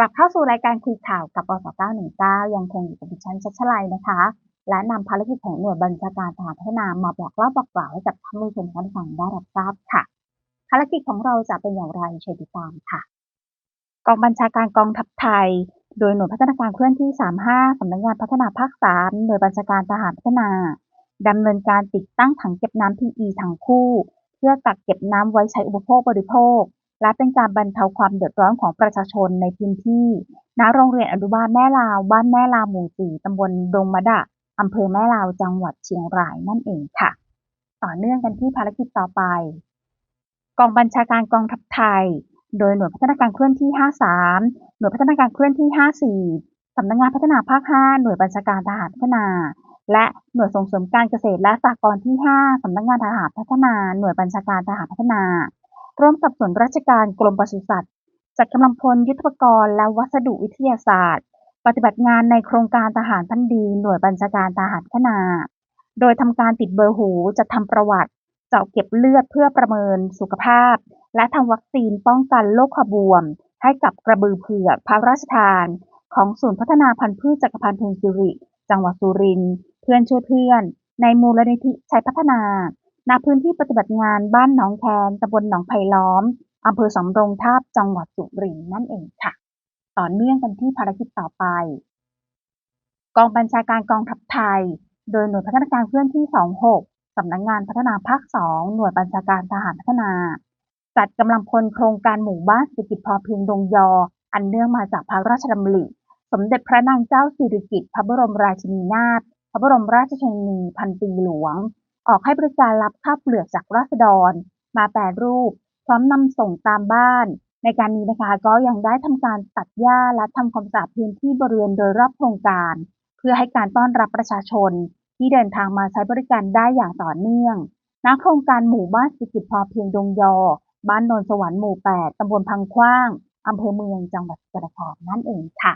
กลับเข้าสู่รายการคุยข่าวกับอส919 ยังคงอยู่กับดิฉันชัชลัยนะคะ และนำภารกิจของหน่วยบัญชาการทหารพัฒนามาบอกเล่าบอกกล่าวให้กับท่านผู้ชมท่านฟังได้รับทราบค่ะ ภารกิจของเราจะเป็นอย่างไรเชิญติดตามค่ะ กองบัญชาการกองทัพไทย โดยหน่วยพัฒนาการเคลื่อนที่ 35สำนักงานพัฒนาภาค 3 หน่วยบัญชาการทหารพัฒนาดำเนินการติดตั้งถังเก็บน้ำ PE ถังคู่ เพื่อกักเก็บน้ำไว้ใช้อุปโภคบริโภค และเป็นการบรรเทาความเดือดร้อนของประชาชนในพื้นที่ณโรงเรียนอนุบาลแม่ลาว บ้านแม่ลาวหมู่4ตำบลดงมะดะอำเภอแม่ลาวจังหวัดเชียงรายนั่นเองค่ะ ต่อเนื่องกันที่ภารกิจต่อไป กองบัญชาการกองทัพไทย โดยหน่วยพัฒนาการเคลื่อนที่ 53 หน่วยพัฒนาการเคลื่อนที่ 54สำนักงานพัฒนาภาค 5 หน่วยบัญชาการทหารพัฒนา และหน่วยส่งเสริมการเกษตรและสหกรณ์ที่ 5สำนักงานทหารพัฒนา หน่วยบัญชาการทหารพัฒนา ร่วมกับส่วนราชการกรมปศุสัตว์ จัดกำลังพลยุทธปกรณ์และวัสดุวิทยาศาสตร์ ปฏิบัติงานในโครงการทหารพันดีหน่วยบัญชาการทหารพัฒนา โดยทำการติดเบอร์หูจะทำประวัติ เจาะเก็บเลือดเพื่อประเมินสุขภาพ และทำวัคซีนป้องกันโรคขบวม ให้กับกระบือเผือกพระราชทาน ของศูนย์พัฒนาพันธุ์พืชจักรพันธ์เพ็ญสิริ จังหวัดสุรินทร์เพื่อนช่วยเพื่อน ในมูลนิธิชัยพัฒนา ณพื้นที่ปฏิบัติงานบ้านหนองแคนตำบลหนองไผ่ล้อมอำเภอสำโรงทาบจังหวัดสุรินทร์นั่นเองค่ะ ต่อเนื่องกันที่ภารกิจต่อไป กองบัญชาการกองทัพไทย โดยหน่วยพัฒนาการเคลื่อนที่ 26สำนักงานพัฒนาภาค 2 หน่วยบัญชาการทหารพัฒนา จัดกำลังพลโครงการหมู่บ้านเศรษฐกิจพอเพียงดงยอ อันเนื่องมาจากพระราชดำริสมเด็จพระนางเจ้าสิริกิติ์พระบรมราชินีนาถพระบรมราชชนนีพันปีหลวง ออกให้บริการรับข้าวเปลือกจากราษฎร มาแปรรูป พร้อมนำส่งตามบ้าน ในการนี้นะคะก็ยังได้ทำการตัดหญ้าและทำความสะอาดพื้นที่บริเวณโดยรอบโครงการ เพื่อให้การต้อนรับประชาชน ที่เดินทางมาใช้บริการได้อย่างต่อเนื่องณโครงการหมู่บ้านเศรษฐกิจพอเพียงดงยอ บ้านนนสวรรค์หมู่ 8 ตำบลพังขว้างอำเภอเมืองจังหวัดสกลนครนั่นเองค่ะ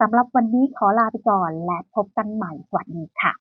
สำหรับวันนี้ขอลาไปก่อนและพบกันใหม่สวัสดีค่ะ